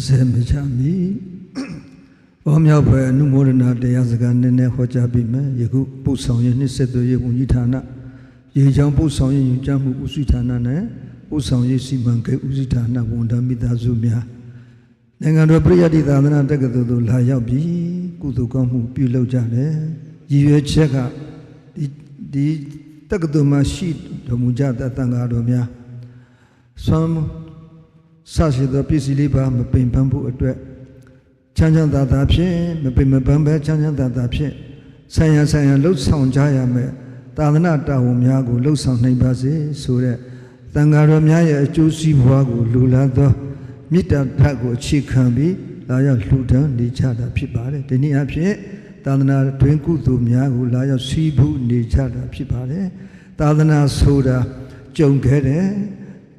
ရည်စဲမချမီဘောမြောက်ဖွယ်အနုမောဒနာတရားစကားနည်းနည်းဟောကြားပြီးမယ်ယခုပုဆောင်ရနှစ်ဆက်သွေးရေးဝန်ကြီးဌာနရေချောင်းပုဆောင်ရယူကြမှုဦးစီးဌာနနဲ့ပုဆောင်ရစီမံကိန်းဦးစီးဌာနဝန်ထမ်းမိသားစုများနိုင်ငံတော်ပြည်ယတိသာသနာတက္ကသိုလ်သို့လာရောက်ပြီးကုသိုလ်ကောင်းမှုပြုလုပ်ကြတယ်ရည်ရွယ်ချက်ကဒီဒီတက္ကသိုလ်မှာရှိတော်မူကြတဲ့တန်ဃာတော်များဆွမ်း ဆရှိသောပစ္စည်းလေးပါမပင်ပန်းဖို့အတွက်ချမ်းချမ်းသာသာဖြင့်မပင်မပန်းပဲချမ်းချမ်းသာသာဖြင့်ဆိုင်ရဆိုင်ရလှုပ်ဆောင်ကြရမယ်သာသနာတာဝန်များကိုလှုပ်ဆောင်နိုင်ပါစေဆိုတဲ့တန်ဃာတော်များရဲ့အကျိုးစီးပွားကိုလူလာသောမေတ္တာဓာတ်ကိုအခြေခံပြီးလာရောက်လှူဒန်းနေကြတာဖြစ်ပါတယ်ဒီနည်းအားဖြင့်သာသနာတွင်ကုသိုလ်များကိုလာရောက်စီးပူးနေကြတာဖြစ်ပါတယ်သာသနာဆိုတာကြုံခဲ့တယ်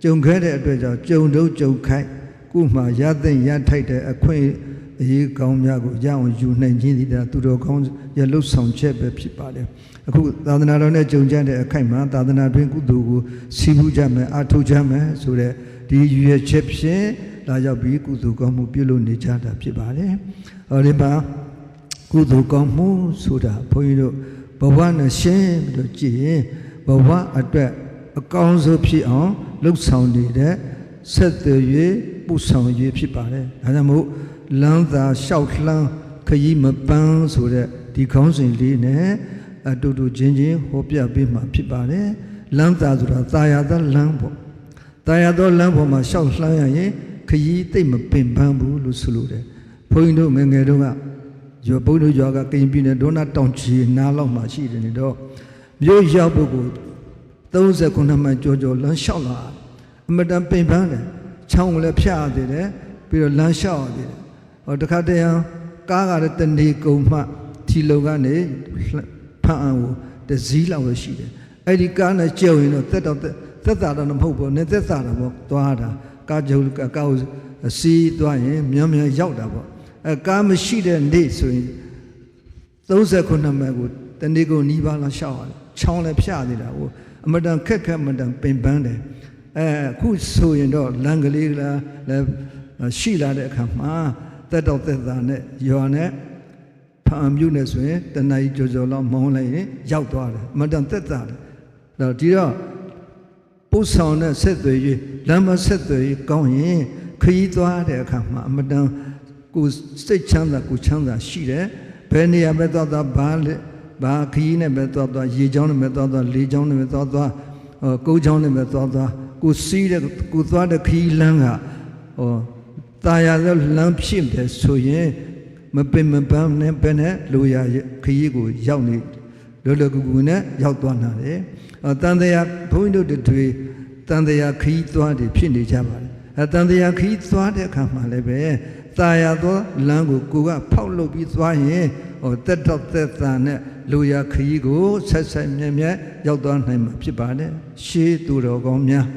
ကြုံခဲ့တဲ့အတွက်ကြောင့်ကြုံတော့ကြုံခိုက်ခုမှရသိမ့်ရထိုက်တဲ့အခွင့်အရေးကောင်းများကိုရအောင်ယူနိုင်ခြင်းသည်သူတော်ကောင်းရလှုပ်ဆောင်ချက်ပဲဖြစ်ပါတယ်အခုသာသနာတော်နဲ့ကြုံကြတဲ့အခိုက်မှာသာသနာတွင်ကုသိုလ်ကိုစီးပူးကြမယ်အထောက်ကြမယ်ဆိုတဲ့ဒီရည်ရွယ်ချက်ဖြင့်လာရောက်ပြီးကုသိုလ်ကောင်းမှုပြုလုပ်နေကြတာဖြစ်ပါတယ်ဟောဒီမှာကုသိုလ်ကောင်းမှုဆိုတာဘုန်းကြီးတို့ဘဝနဲ့ရှင်းပြီးတော့ကြည့်ရင်ဘဝအတွက်အကောင်းဆုံးဖြစ်အောင် လှုပ်ဆောင်နေတဲ့ဆက်သွယ်၍ပူဆောင်၍ဖြစ်ပါတယ်။ဒါကြောင့်မို့လမ်းသာလျှောက်လှမ်းခရီးမပန်းဆိုတဲ့ဒီခေါင်းစဉ်လေးနဲ့အတူတူချင်းချင်းဟောပြပေးမှာဖြစ်ပါတယ်။လမ်းသာဆိုတာသာယာသောလမ်းပေါ့။သာယာသောလမ်းပေါ်မှာလျှောက်လှမ်းရရင်ခရီးသိမ့်မပင်ပန်းဘူးလို့ဆိုလိုတယ်။ဘုန်းကြီးတို့ငယ်ငယ်တုန်းကရွာဘုန်းကြီးရွာကကရင်ပြည်နယ်ဒေါနာတောင်ချီနားလောက်မှာရှိတယ်နေတော့မြို့ရောက်ဖို့ကို39မှန်ကြောကြောလမ်းလျှောက်လာ အမတန်ပင်ပန်းတယ်ချောင်းကိုလည်းဖျက်ရသေးတယ်ပြီးတော့လမ်းလျှောက်ရသေးတယ်ဟောတခါတည်းကားကလည်းတနေကုန်မှထီလုံကနေဖန်အံကိုတစည်းလောက်ပဲရှိတယ်အဲ့ဒီကားနဲ့ကြုံရင်တော့သက်တော့သက်သာတော့မဟုတ်ဘူးနဲ့သက်သာတာပေါ့သွားတာကားကြုံကားကိုစီးသွားရင်မြန်မြန်ရောက်တာပေါ့အဲကားမရှိတဲ့နေ့ဆိုရင်39မှန်ကိုတနေကုန်နီးပါးလောက်လျှောက်ရတယ်ချောင်းလည်းဖျက်သေးတာဟိုအမတန်ခက်ခက်အမတန်ပင်ပန်းတယ် အဲအခုဆိုရင်တော့လမ်းကလေးလားလည်းရှိလာတဲ့အခါမှာတက်တော့တက်တာနဲ့ရွာနဲ့ဖာမြုပ်နေဆိုရင်တဏှာကြီးကြော်ကြော်လောက်မောင်းလိုက်ရင်ရောက်သွားတယ်အမတန်တက်တာတယ်တော့ဒီတော့ပုဆောင်နဲ့ဆက်သွယ်၍လမ်းမဆက်သွယ်၍ကောင်းရင်ခရီးသွားတဲ့အခါမှာအမတန်ကိုစိတ်ချမ်းသာကိုချမ်းသာရှိတယ်ဘယ်နေရာပဲသွားသွားဘာလဲဘာခရီးနဲ့ပဲသွားသွားရေချောင်းနဲ့ပဲသွားသွားလေချောင်းနဲ့ပဲသွားသွားဟောကုန်းချောင်းနဲ့ပဲသွားသွား ကိုစီးတဲ့ကိုသွားတဲ့ခရီးလမ်းကဟောตายရတဲ့လမ်းဖြစ်တယ်ဆိုရင်မပင်မပန်းနဲ့ပဲနဲ့လူရခရီးကိုရောက်နေလောလောကူကူနဲ့ရောက်သွားနိုင်တယ်အဲတန်တရားဘုန်းကြီးတို့တွေတန်တရားခရီးသွားတယ်ဖြစ်နေကြပါတယ်အဲတန်တရားခရီးသွားတဲ့အခါမှာလည်းပဲตายရသောလမ်းကိုကိုကဖောက်လုပ်ပြီးသွားရင် ဟိုတက်တော့တက်တန်နဲ့လူရခရီးကိုဆက်ဆက်မြဲမြဲရောက်သွားနိုင်မှာဖြစ်ပါတယ်ရှေးသူတော်ကောင်းများ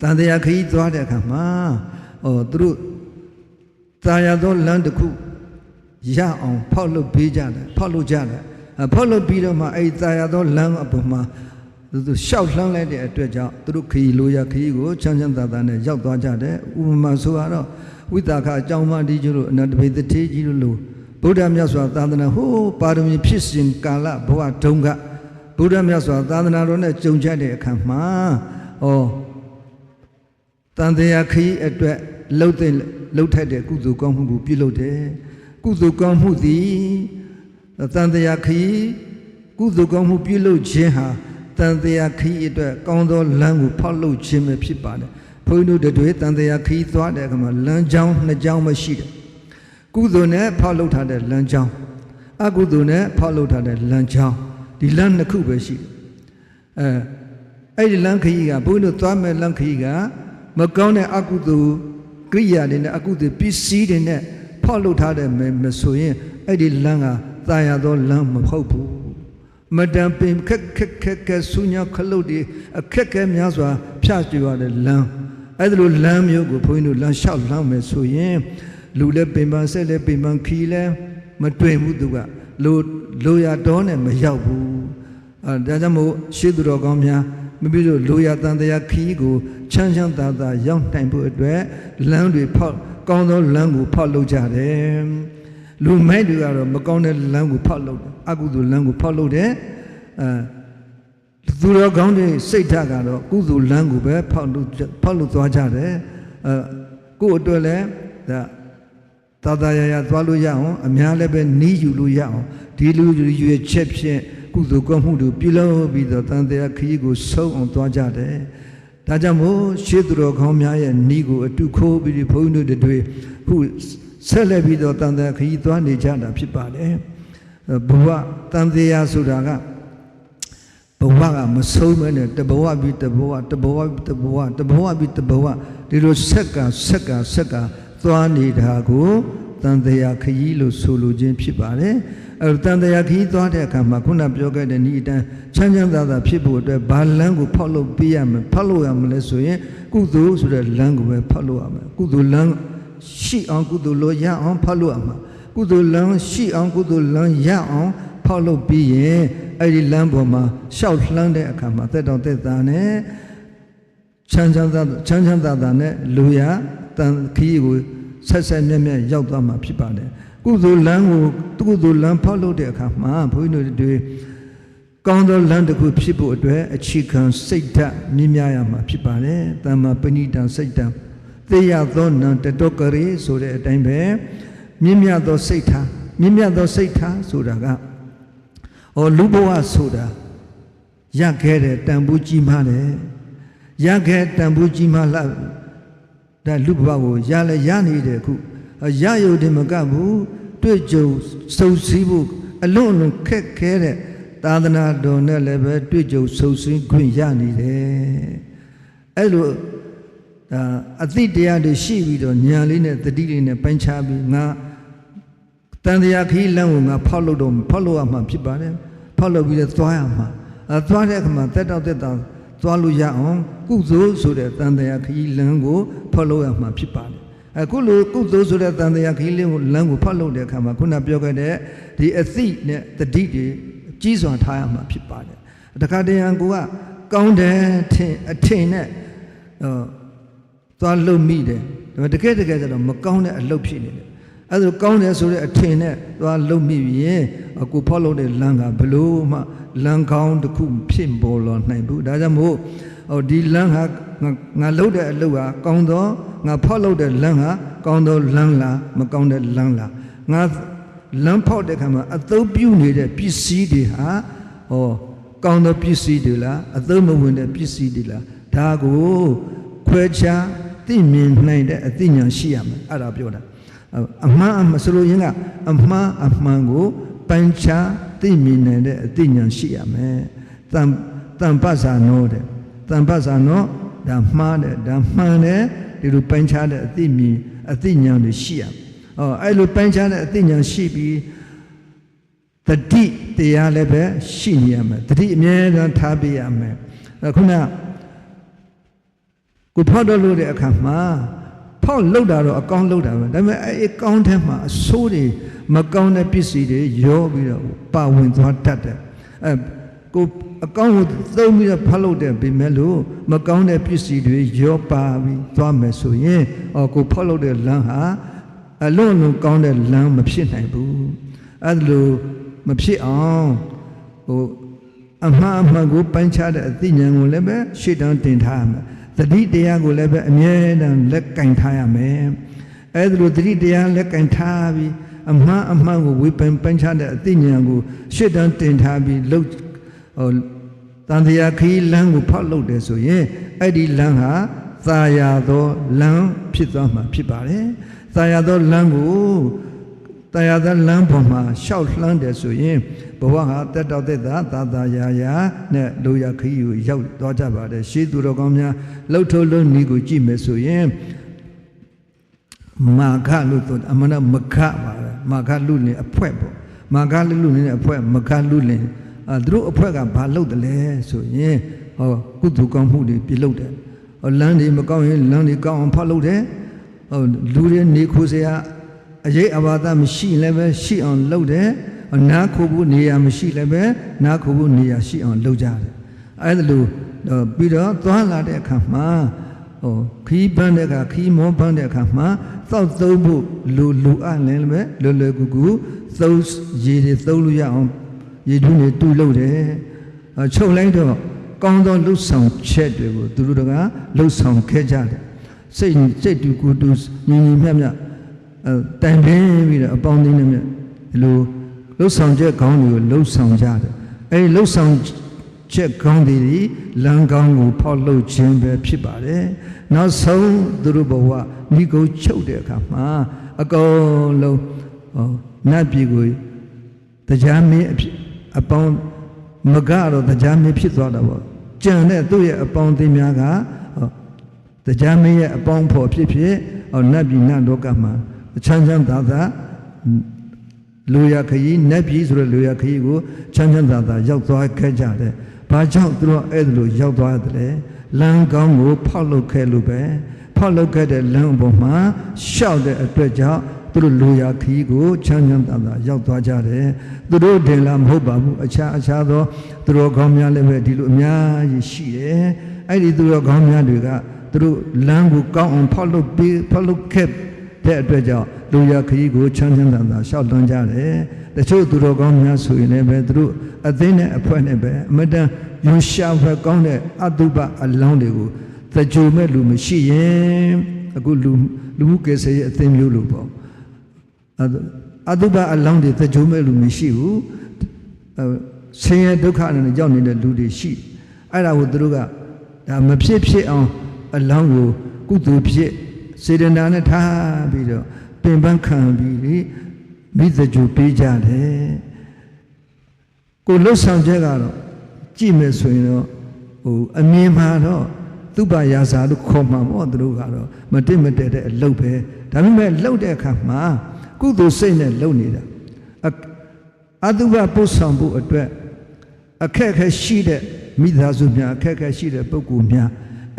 တန်တရားခရီးသွားတဲ့အခါမှာဟိုသူတို့တာယာသောလမ်းတစ်ခုရအောင်ဖောက်လုပ်ပေးကြတယ်ဖောက်လုပ်ကြတယ်ဖောက်လုပ်ပြီးတော့မှအဲ့တာယာသောလမ်းအပေါ်မှာသူတို့ရှောက်လှမ်းလိုက်တဲ့အတွက်ကြောင့်သူတို့ခရီးလိုရခရီးကိုချမ်းချမ်းသာသာနဲ့ရောက်သွားကြတယ်ဥပမာဆိုတော့ဝိတာခအကြောင်းမတိကျလို့အနန္တဘိသတိကြီးလို့ ဗုဒ္ဓမြတ်စွာသာသနာဟိုးပါရမီဖြစ်စဉ်ကာလဘဝတုန်းကဗုဒ္ဓမြတ်စွာသာသနာတော်နဲ့ကြုံကြတဲ့အခါမှာဩတန်တရားခရီးအတွက်လှုပ်တဲ့လှုပ်ထက်တဲ့ကုသိုလ်ကောင်းမှုကိုပြုလုပ်တယ်ကုသိုလ်ကောင်းမှုသည်တန်တရားခရီးကုသိုလ်ကောင်းမှုပြုလုပ်ခြင်းဟာတန်တရားခရီးအတွက်ကောင်းသောလမ်းကိုဖောက်လုပ်ခြင်းပဲဖြစ်ပါတယ်ဘုန်းကြီးတို့တွေတန်တရားခရီးသွားတဲ့အခါမှာလမ်းကြောင်းနှစ်ကြောင်းပဲရှိတယ် ကုသိုလ်နဲ့ဖောက်လုပ်ထားတဲ့လမ်းကြောင်းအကုသိုလ်နဲ့ဖောက်လုပ်ထားတဲ့လမ်းကြောင်းဒီလမ်းနှစ်ခုပဲရှိတယ်အဲအဲ့ဒီလမ်းခရီးကဘုန်းကြီးတို့သွားမဲ့လမ်းခရီးကမကောင်းတဲ့အကုသိုလ်ကိရိယာတွေနဲ့အကုသိုလ်ပစ္စည်းတွေနဲ့ဖောက်လုပ်ထားတဲ့မဆိုရင်အဲ့ဒီလမ်းကတာယာသောလမ်းမဟုတ်ဘူးမတန်ပင်ခက်ခက်ခက်ခက်ဆူညခလုတ်ဒီအခက်ခဲများစွာဖြတ်ကျော်ရတဲ့လမ်းအဲ့ဒါလိုလမ်းမျိုးကိုဘုန်းကြီးတို့လမ်းလျှောက်လမ်းမယ်ဆိုရင် လူလည်းပင်ပန်းဆက်လည်းပင်ပန်းခီလည်းမတွေ့ဘူးသူကလိုလိုရတော်နဲ့မရောက်ဘူးအဲဒါကြောင့်မို့ရှေးသူတော်ကောင်းများမိမိတို့လိုရာတန်တရားခီးကိုချမ်းချမ်းသာသာရောက်နိုင်ဖို့အတွက်လမ်းတွေဖောက်ကောင်းသောလမ်းကိုဖောက်လုပ်ကြတယ်လူမိုက်တွေကတော့မကောင်းတဲ့လမ်းကိုဖောက်လုပ်တယ်အကုသိုလ်လမ်းကိုဖောက်လုပ်တယ်အဲသူတော်ကောင်းတွေစိတ်ဓာတ်ကတော့ကုသိုလ်လမ်းကိုပဲဖောက်လို့ဖောက်လို့သွားကြတယ်အဲကိုယ့်အတွက်လည်းဒါ သာသာရရသွားလို့ရအောင်အများလည်းပဲနီးယူလို့ရအောင်ဒီလူရွေချက်ဖြင့်ကုသိုလ်ကောင်းမှုတို့ပြုလုပ်ပြီးတော့တန်တရားခရီးကိုဆုံးအောင်သွားကြတယ်ဒါကြောင့်မို့ရှေးသူတော်ကောင်းများရဲ့နီးကိုအတုခိုးပြီးဘုန်းကြီးတို့တွေခုဆက်လက်ပြီးတော့တန်တရားခရီးသွားနေကြတာဖြစ်ပါတယ်ဘဝတန်တရားဆိုတာကဘဝကမဆုံးမဲနဲ့တဘဝပြီးတဘဝတဘဝပြီးတဘဝတဘဝပြီးတဘဝဒီလိုဆက်ကဆက်ကဆက်က သွားနေတာကိုတန်တရားခရီးလို့ဆိုလိုခြင်းဖြစ်ပါတယ်အဲတန်တရားခရီးသွားတဲ့အခါမှာခုနပြောခဲ့တဲ့ဤအတန်းချမ်းချမ်းသာသာဖြစ်ဖို့အတွက်ဘာလမ်းကိုဖောက်လို့ပေးရမလဲဖောက်လို့ရမလဲဆိုရင်ကုသိုလ်ဆိုတဲ့လမ်းကိုပဲဖောက်လို့ရမယ်ကုသိုလ်လမ်းရှိအောင်ကုသိုလ်လို့ရအောင်ဖောက်လို့ရမှာကုသိုလ်လမ်းရှိအောင်ကုသိုလ်လမ်းရအောင်ဖောက်လို့ပြီးရင်အဲ့ဒီလမ်းပေါ်မှာရှောက်လှမ်းတဲ့အခါမှာတက်တော်တက်တာနဲ့ ချမ်းချမ်းသာချမ်းချမ်းသာသာနဲ့လူရတန်ခီးကိုဆက်ဆက်မြက်မြက်ရောက်သွားမှာဖြစ်ပါတယ်ကုသိုလ်လမ်းကိုကုသိုလ်လမ်းဖောက်လို့တဲ့အခါမှာဘုန်းကြီးတို့တွေကောင်းသောလမ်းတစ်ခုဖြစ်ဖို့အတွက်အခြေခံစိတ်ဓာတ်မြင့်မြတ်ရမှာဖြစ်ပါတယ်တမ္မာပဏိတံစိတ်ဓာတ်သေရသောနံတတောကရေဆိုတဲ့အတိုင်းပဲမြင့်မြတ်သောစိတ်ထားမြင့်မြတ်သောစိတ်ထားဆိုတာကဟောလူဘဝဆိုတာရခဲ့တဲ့တန်ဖိုးကြီးမားတယ် ရခဲ့တန်ဖိုးကြီးမားလာဒါလူဘဝကိုရလဲရနေတယ်ခုရရုံတင်မကဘူးတွေ့ကြုံစုံစည်းဖို့အလွန်အလွန်ခက်ခဲတဲ့သာသနာတော်နဲ့လည်းပဲတွေ့ကြုံစုံစည်းခွင့်ရနေတယ်အဲ့လိုဒါအသိတရားတွေရှိပြီးတော့ညာလေးနဲ့တတိလေးနဲ့ပိုင်းခြားပြီးငါတန်တရားခီးလမ်းကိုငါဖောက်လို့တော့ဖောက်လို့ရမှာဖြစ်ပါတယ်ဖောက်လို့ပြီးတော့သွားရမှာအဲသွားတဲ့အခါမှာတက်တော့တက်တော့ သွားလို့ရအောင်ကုသိုလ်ဆိုတဲ့တန်တရားခီးလမ်းကိုဖောက်လို့ရမှာဖြစ်ပါတယ်အခုလိုကုသိုလ်ဆိုတဲ့တန်တရားခီးလမ်းကိုလမ်းကိုဖောက်လို့တဲ့အခါမှာခုနပြောခဲ့တဲ့ဒီအသိနဲ့တတိတွေကြီးစွာထားရမှာဖြစ်ပါတယ်တခါတည်းရန်ကိုကကောင်းတယ်ထင်အထင်နဲ့ဟောသွားလုံမိတယ်ဒါပေမဲ့တကယ်တကယ်ကျတော့မကောင်းတဲ့အလုပ်ဖြစ်နေတယ် အဲဒါကောင်းတယ်ဆိုတဲ့အထင်နဲ့သွားလုံမိရင်ကိုဖောက်လို့တဲ့လမ်းကဘလို့မှလမ်းကောင်းတစ်ခုဖြစ်ပေါ်လာနိုင်ဘူးဒါကြောင့်မို့ဟိုဒီလမ်းဟာငါလုပ်တဲ့အလုပ်ဟာကောင်းသောငါဖောက်လုပ်တဲ့လမ်းဟာကောင်းသောလမ်းလားမကောင်းတဲ့လမ်းလားငါလမ်းဖောက်တဲ့ခါမှာအသုံးပြုနေတဲ့ပစ္စည်းတွေဟာဟောကောင်းသောပစ္စည်းတွေလားအသုံးမဝင်တဲ့ပစ္စည်းတွေလားဒါကိုခွဲခြားသိမြင်နိုင်တဲ့အသိဉာဏ်ရှိရမယ်အဲ့ဒါပြောတာ အမှန်အမှန်ဆိုလို့ရင်ကအမှန်အမှန်ကိုပိုင်းခြားသိမြင်နိုင်တဲ့အသိဉာဏ်ရှိရမယ်တန်တန်ပဇာနောတဲ့တန်ပဇာနောဒါမှားတယ်ဒါမှန်တယ်ဒီလိုပိုင်းခြားတဲ့အသိမြင်အသိဉာဏ်တွေရှိရမယ်။အော်အဲ့လိုပိုင်းခြားတဲ့အသိဉာဏ်ရှိပြီးတတိတရားလည်းပဲရှိနေရမယ်။တတိအမြဲတမ်းထားပေးရမယ်။ခုနကိုဖောက်တော့လို့တဲ့အခါမှာ ဖောက်လောက်တာတော့အကောင်းလောက်တာပဲဒါပေမဲ့အဲ့အကောင်းထဲမှာအဆိုးတွေမကောင်းတဲ့ပစ္စည်းတွေရောပြီးတော့ပါဝင်သွားတတ်တယ်အဲကိုအကောင်းကိုသုံးပြီးတော့ဖတ်လို့တဲ့ပေမဲ့လို့မကောင်းတဲ့ပစ္စည်းတွေရောပါပြီးသွားမယ်ဆိုရင်အော်ကိုဖောက်လို့တဲ့လမ်းဟာအလွန်အလွန်ကောင်းတဲ့လမ်းမဖြစ်နိုင်ဘူးအဲ့လိုမဖြစ်အောင်ဟိုအမှားအမှန်ကိုပိုင်းခြားတဲ့အသိဉာဏ်ကိုလည်းပဲရှေ့တန်းတင်ထားရမယ် သတိတရားကိုလည်းပဲအမြဲတမ်းလက်ကင်ထားရမယ်အဲဒါလိုသတိတရားလက်ကင်ထားပြီးအမှန်အမှန်ကိုဝေပင်ပန်းချတဲ့အသိဉာဏ်ကိုရှေ့တန်းတင်ထားပြီးလှုပ်ဟိုတန်တရားခီးလမ်းကိုဖောက်လုပ်တယ်ဆိုရင်အဲ့ဒီလမ်းဟာသာယာသောလမ်းဖြစ်သွားမှာဖြစ်ပါတယ်သာယာသောလမ်းကို တရားသောလမ်းပေါ်မှာရှောက်လှမ်းတယ်ဆိုရင်ဘဝဟာတက်တော့တက်တာသာသာယာယာနဲ့လူရခီးကိုရောက်သွားကြပါတယ်ရှေးသူတော်ကောင်းများလှုပ်ထုတ်လို့ဤကိုကြည့်မယ်ဆိုရင်မာခလို့ဆိုအမှန်တော့မခပါပဲမာခလူလင်အဖွဲပေါ့မာခလူလင်အဖွဲမခလူလင်အဲသူတို့အဖွဲကဘာလုပ်တယ်လဲဆိုရင်ဟောကုသကောင်းမှုတွေပြုလုပ်တယ်ဟောလမ်းတွေမကောင်းရင်လမ်းတွေကောင်းအောင်ဖောက်လုပ်တယ်ဟောလူတွေနေခိုးစရာ အရေးအဘာဒမရှိလည်းပဲရှိအောင်လုပ်တယ်နားခိုဖို့နေရာမရှိလည်းပဲနားခိုဖို့နေရာရှိအောင်လုပ်ကြတယ်အဲ့ဒါလို့တော့ပြီးတော့သွားလာတဲ့အခါမှာဟိုခီးပန်းတဲ့အခါခီးမောပန်းတဲ့အခါမှာသောက်သုံးဖို့လူလူအပ်လည်းပဲလွယ်လွယ်ကူကူသုံးရေတွေသုံးလို့ရအောင်ရေတွင်းတွေတူလို့တယ်အချုပ်လိုက်တော့ကောင်းသောလှုပ်ဆောင်ချက်တွေကိုသူတို့ကလှုပ်ဆောင်ခဲ့ကြတယ်စိတ်စိတ်တူကိုယ်တူညီညီမျှမျှအဲ တိုင်ပင်ပြီးတော့အပေါင်းအသင်းနဲ့ဒီလိုလှုပ်ဆောင်ချက်ကောင်းတွေကိုလှုပ်ဆောင်ကြတယ်အဲဒီလှုပ်ဆောင်ချက်ကောင်းတွေလမ်းကောင်းကိုဖောက်လုပ်ခြင်းပဲဖြစ်ပါတယ်နောက်ဆုံးသူတို့ဘဝမိကိုချုပ်တဲ့အခါမှာအကုန်လုံးဟောနတ်ပြည်ကိုတရားမင်းအဖြစ်အပေါင်းမကတော့တရားမင်းဖြစ်သွားတာပေါ့ကြံတဲ့သူ့ရဲ့အပေါင်းအသင်းများကဟောတရားမင်းရဲ့အပေါင်းဖော်ဖြစ်ဖြစ်ဟောနတ်ပြည်နတ်လောကမှာ ချမ်းချမ်းသာသာလူရခရီးနတ်ပြည်ဆိုတဲ့လူရခရီးကိုချမ်းချမ်းသာသာရောက်သွားခဲ့ကြတယ်။ဘာကြောင့်သူတို့အဲ့ဒါလိုရောက်သွားတယ်လဲ။လမ်းကောင်းကိုဖောက်လုပ်ခဲ့လို့ပဲ။ဖောက်လုပ်ခဲ့တဲ့လမ်းပေါ်မှာရှောက်တဲ့အတွက်ကြောင့်သူတို့လူရခရီးကိုချမ်းချမ်းသာသာရောက်သွားကြတယ်။သူတို့တင်လာမဟုတ်ပါဘူး။အခြားအခြားသောသူတို့ကောင်းများလည်းပဲဒီလိုအများကြီးရှိတယ်။အဲ့ဒီသူတို့ကောင်းများတွေကသူတို့လမ်းကိုကောင်းအောင်ဖောက်လုပ်ပြီးဖောက်လုပ်ခဲ့ တဲ့အတွက်ကြောင့်လူရခရီးကိုချမ်းချမ်းသာသာရှောက်လွန်ကြတယ်တချို့သူတော်ကောင်းများဆိုရင်လည်းပဲသူတို့အသိနဲ့အဖွဲနဲ့ပဲအမတန်ယွန်ရှာဖွယ်ကောင်းတဲ့အတုပအလောင်းတွေကိုသကြိုမဲ့လူမရှိရင်အခုလူလူမှုကေဆေးရဲ့အသိမျိုးလို့ပေါ့အတုပအလောင်းတွေသကြိုမဲ့လူမရှိဘူးဆင်းရဲဒုက္ခနဲ့ကြောက်နေတဲ့လူတွေရှိအဲ့ဒါကိုသူတို့ကဒါမဖြစ်ဖြစ်အောင်အလောင်းကိုကုသိုလ်ဖြစ် စေတနာနဲ့ထားပြီးတော့ပင်ပန်းခံပြီးမိသကြူပေးကြတယ်ကိုလှုပ်ဆောင်ချက်ကတော့ကြည့်မယ်ဆိုရင်တော့ဟိုအမြင်မှာတော့သူ့ပါရာဇာလို့ခေါ်မှာပေါ့သူတို့ကတော့မတိမတဲတဲ့အလုပ်ပဲဒါပေမဲ့လှုပ်တဲ့အခါမှာကုသိုလ်စိတ်နဲ့လှုပ်နေတာအတုပပုဆောင်ဖို့အတွက်အခက်အခဲရှိတဲ့မိသားစုများအခက်အခဲရှိတဲ့ပုဂ္ဂိုလ်များ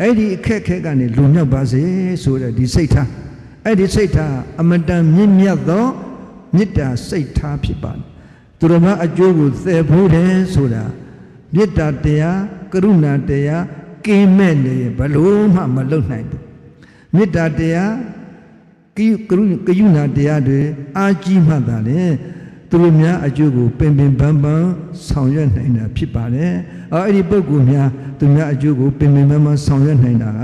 အဲ့ဒီအခက်ခဲကနေလွန်မြောက်ပါစေဆိုတဲ့ဒီစိတ်ထားအဲ့ဒီစိတ်ထားအမတန်မြင့်မြတ်သောမေတ္တာစိတ်ထားဖြစ်ပါတယ်သူတော်မအကျိုးကိုသယ်ဖို့တယ်ဆိုတာမေတ္တာတရားကရုဏာတရားကင်းမဲ့နေရင်ဘလို့မှမလုပ်နိုင်ဘူးမေတ္တာတရားကိကရုကယုဏတရားတွေအာကြီးမှသာလေ သူတို့များအကျိုးကိုပင်ပင်ပန်းပန်းဆောင်ရွက်နိုင်တာဖြစ်ပါတယ်။အော်အဲ့ဒီပုဂ္ဂိုလ်များသူများအကျိုးကိုပင်ပင်ပန်းပန်းဆောင်ရွက်နိုင်တာက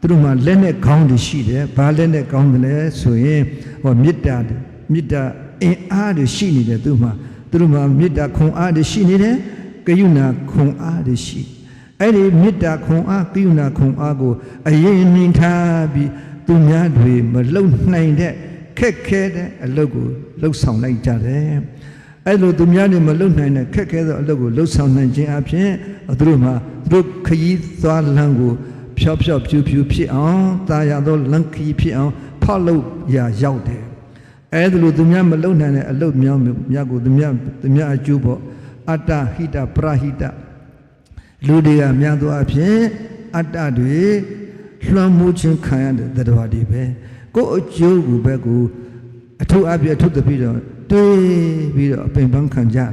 သူတို့မှာလက်နဲ့ခေါင်းတွေရှိတယ်။ဘာလက်နဲ့ခေါင်းတယ်လဲဆိုရင်ဟောမေတ္တာမေတ္တာအင်အားတွေရှိနေတယ်သူမှာသူတို့မှာမေတ္တာခွန်အားတွေရှိနေတယ်။ကယုဏခွန်အားတွေရှိအဲ့ဒီမေတ္တာခွန်အားကယုဏခွန်အားကိုအရင်နှင်ထားပြီးသူများတွေမလုံနိုင်တဲ့ ခက်ခဲတဲ့အလုပ်ကိုလှုပ်ဆောင်လိုက်ကြတယ်အဲ့လိုသူများတွေမလှုပ်နိုင်တဲ့ခက်ခဲသောအလုပ်ကိုလှုပ်ဆောင်နိုင်ခြင်းအပြင်သူတို့မှာသူတို့ခရီးသွားလမ်းကိုဖြောက်ဖြောက်ဖြူဖြူဖြစ်အောင်တာယာသောလမ်းခရီးဖြစ်အောင်ဖောက်လို့ရရောက်တယ်အဲ့ဒါလိုသူများမလှုပ်နိုင်တဲ့အလုပ်များများကိုသူများသူများအကျိုးပေါ့အတ္တဟိတပရဟိတလူတွေကများသောအဖြစ်အတ္တတွေလွှမ်းမိုးခြင်းခံရတဲ့တရားတွေပဲ ကိုယ်အကျိုးကိုပဲကိုအထုအပြည့်အထုတပြီးတော့တွေးပြီးတော့အပင်ပန်းခံကြတယ်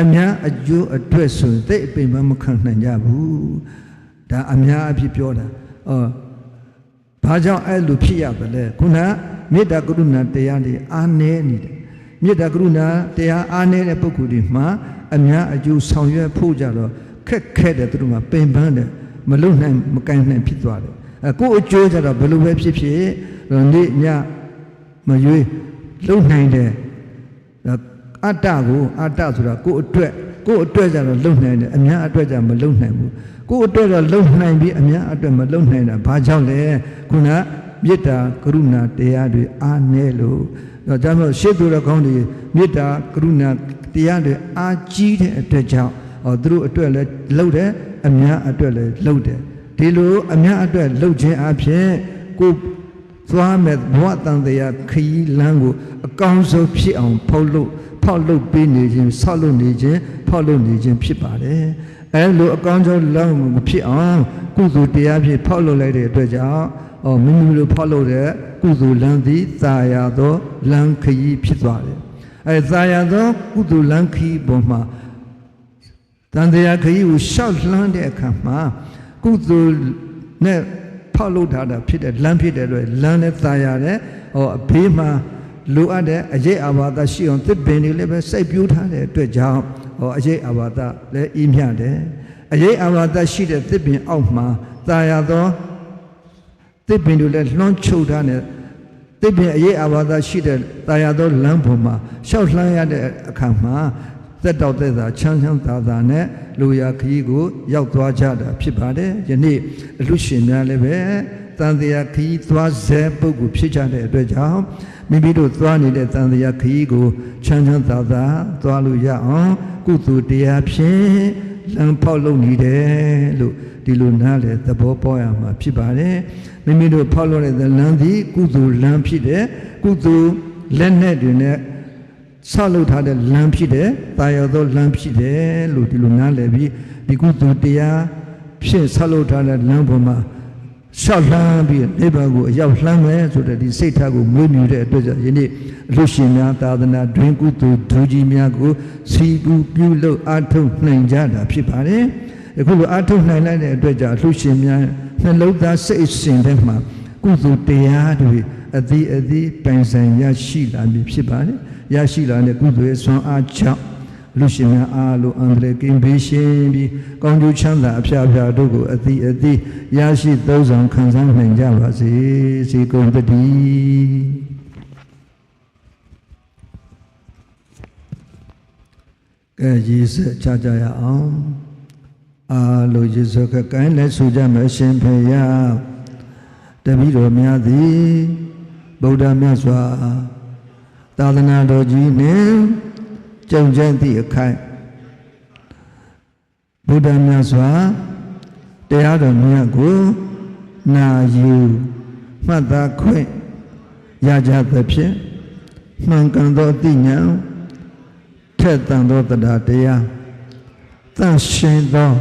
အများအကျိုးအတွက်ဆိုသိအပင်ပန်းမခံနိုင်ကြဘူးဒါအများအဖြစ်ပြောတာအော်ဘာကြောင့်အဲ့လိုဖြစ်ရပါလဲခုနမေတ္တာကရုဏာတရားတွေအားနည်းနေတယ်မေတ္တာကရုဏာတရားအားနည်းတဲ့ပုဂ္ဂိုလ်တွေမှာအများအကျိုးဆောင်ရွက်ဖို့ကြတော့ခက်ခဲတယ်သူတို့မှာပင်ပန်းတယ်မလုံနိုင်မကန်နိုင်ဖြစ်သွားတယ်အ ကိုအကျိုးကြတော့ဘယ်လိုပဲဖြစ်ဖြစ်နေ့ညမရွေးလုံနိုင်တယ်အတ္တကိုအတ္တဆိုတာကိုယ်အတွက်ကိုယ်အတွက်ကြတော့လုံနိုင်တယ်အများအတွက်ကြမလုံနိုင်ဘူးကိုယ်အတွက်တော့လုံနိုင်ပြီးအများအတွက်မလုံနိုင်တာဘာကြောင့်လဲခုနမေတ္တာကရုဏာတရားတွေအားနည်းလို့တော့ဒါမှမဟုတ်ရှေ့သူတော်ကောင်းတွေမေတ္တာကရုဏာတရားတွေအားကြီးတဲ့အတွက်ကြောင့်ဟောသူတို့အတွက်လည်းလှုပ်တယ်အများအတွက်လည်းလှုပ်တယ် ဒီလိုအများအတွက်လှုပ်ခြင်းအပြင်ကိုသွားမဲ့ဘဝတန်တရားခရီးလမ်းကိုအကောင်းဆုံးဖြစ်အောင်ဖောက်လို့ဖောက်လို့ပေးနေခြင်းဆောက်လို့နေခြင်းဖောက်လို့နေခြင်းဖြစ်ပါတယ်အဲလိုအကောင်းဆုံးလမ်းမဖြစ်အောင်ကုသိုလ်တရားဖြင့်ဖောက်လို့လိုက်တဲ့အတွက်ကြောင့်အော်မိမိလိုဖောက်လို့တဲ့ကုသိုလ်လမ်းသည်သာယာသောလမ်းခရီးဖြစ်သွားတယ်အဲသာယာသောကုသိုလ်လမ်းခရီးပေါ်မှာတန်တရားခရီးကိုရှောက်လှမ်းတဲ့အခါမှာ ကုသိုလ်နဲ့ဖောက်လုပ်ထားတာဖြစ်တဲ့လမ်းဖြစ်တဲ့အတွက်လမ်းလည်းသာယာတယ်ဟောအဘေးမှာလိုအပ်တဲ့အရေးအဘာသာရှိအောင်သစ်ပင်တွေလည်းပဲစိုက်ပျိုးထားတဲ့အတွက်ကြောင့်ဟောအရေးအဘာသာလည်းအီးမြတယ်အရေးအဘာသာရှိတဲ့သစ်ပင်အောက်မှာသာယာသောသစ်ပင်တွေလည်းလွှမ်းချုပ်ထားတဲ့သစ်ပင်အရေးအဘာသာရှိတဲ့သာယာသောလမ်းပေါ်မှာရှောက်လှမ်းရတဲ့အခါမှာ သက်တော်သက်သာချမ်းချမ်းသာသာနဲ့လူရခရီးကိုရောက်သွားကြတာဖြစ်ပါတယ်ယနေ့အလူရှင်များလည်းပဲတန်တရားခရီးသွားစေပုဂ္ဂိုလ်ဖြစ်ကြတဲ့အတွက်ကြောင့်မိမိတို့သွားနေတဲ့တန်တရားခရီးကိုချမ်းချမ်းသာသာသွားလို့ရအောင်ကုသိုလ်တရားဖြင့်လမ်းဖောက်လုပ်နေတယ်လို့ဒီလိုနားလေသဘောပေါက်ရမှာဖြစ်ပါတယ်မိမိတို့ဖောက်လုပ်တဲ့လမ်းသည်ကုသိုလ်လမ်းဖြစ်တယ်ကုသိုလ်လက်နဲ့တွေနဲ့ ဆောက်လုပ်ထားတဲ့လမ်းဖြစ်တယ်။တာယာသောလမ်းဖြစ်တယ်လို့ဒီလိုနားလည်ပြီးဒီကုသိုလ်တရားဖြစ်ဆောက်လုပ်ထားတဲ့လမ်းပေါ်မှာရှောက်လှမ်းပြီးနိဗ္ဗာန်ကိုအရောက်လှမ်းမယ်ဆိုတဲ့ဒီစိတ်ထားကိုမွေးမြူတဲ့အတွက်ကြောင့်ယနေ့အလို့ရှင်များသာသနာတွင်ကုသိုလ်ဒူကြီးများကိုစီပူပြုလုပ်အားထုတ်နိုင်ကြတာဖြစ်ပါတယ်။အခုလိုအားထုတ်နိုင်လိုက်တဲ့အတွက်ကြောင့်အလို့ရှင်များနှလုံးသားစိတ်အစဉ်ထဲမှာကုသိုလ်တရားတွေအသီးအသီးပိုင်ဆိုင်ရရှိလာမည်ဖြစ်ပါတယ်။ ရရှိလာတဲ့ကုသိုလ်ရဲ့ဆွမ်းအားကြောင့်လူရှင်များအားလုံးအန္တရာယ်ကင်းဘေးရှင်းပြီးကောင်းကျိုးချမ်းသာအဖျားဖျားတို့ကိုအသီးအသီးရရှိသုံးဆောင်ခံစားနိုင်ကြပါစေ။စေကုန်တည်းကဲရေစက်ချကြရအောင်အားလုံးရေစက်ကကိုင်းလက်ဆူကြမယ်ရှင်ဖေယတပည့်တော်များသည်ဗုဒ္ဓမြတ်စွာ သာသနာတော်ကြီးနှင့်ကြုံကြံသည့်အခိုက်ဗုဒ္ဓမြတ်စွာတရားတော်မြတ်ကိုနာယူမှတ်သားခွင့်ရကြသဖြင့်မှန်ကန်သောအသိဉာဏ်ထက်သန်သောတရားတရားသန့်ရှင်းသော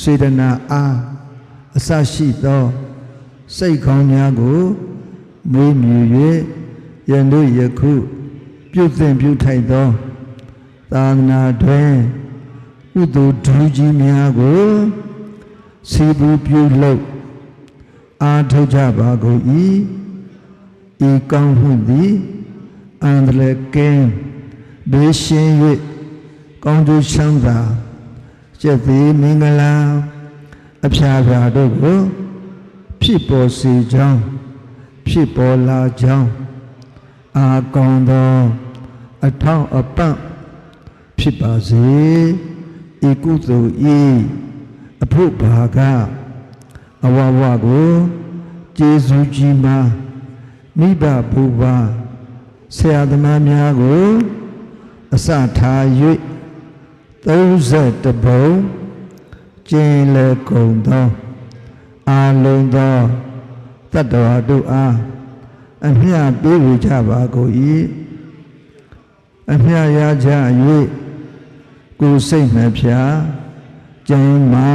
စေတနာအားအစရှိသောစိတ်ခေါင်းများကိုမွေးမြူ၍ ယန္တုယခုပြုသင်ပြုထိုက်သောသာသနာတွင်ဥဒ္ဓဒူးကြီးများကိုစီပူပြုလုပ်အားထုတ်ကြပါကုန်၏ဤကောင်းမှုသည်အန္တရာယ်ကင်းဘေးရှင်း၍ကောင်းကျိုးချမ်းသာကျက်သည်မင်္ဂလာအဖျားဖျားတို့ကိုဖြစ်ပေါ်စေကြောင်းဖြစ်ပေါ်လာကြောင်း အာကောင်းသောအထောက်အပံ့ဖြစ်ပါစေဤကုသိုလ်ဤအဖို့ဘာကအဝဝကိုကျေးဇူးကြီးမှာမိဘဘုရားဆရာသမားများကိုအစထား၍30ဘုံကျင်းလေကုန်သောအာလုံးသောတတ္တဝါတို့အား အမျှပေးဝေကြပါကုန်၏အမျှရကြ၍ကိုယ်စိတ်နှဖျားကျမ်းမာ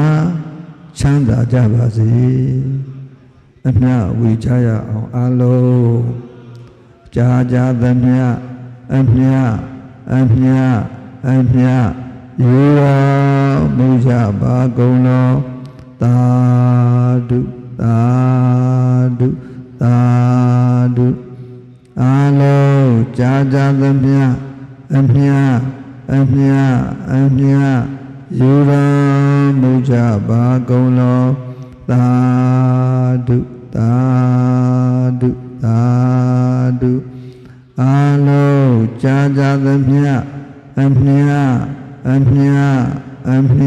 ချမ်းသာကြပါစေအမျှဝေကြရအောင်အာလုံးကြာကြာသမျှအမျှအမျှအမျှယူတော်မူကြပါကုန်လောသာဓုသာဓု သာဓုအာလုံးကြာကြာသမျှအမြအမြအမြယူတော်မူကြပါကုန်လောသာဓုသာဓုသာဓုအာလုံးကြာကြာသမျှအမြအမြအမြ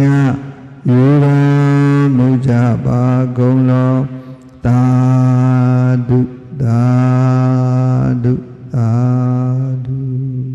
ယူတော်မူကြပါကုန်လော Tadu, tadu, tadu.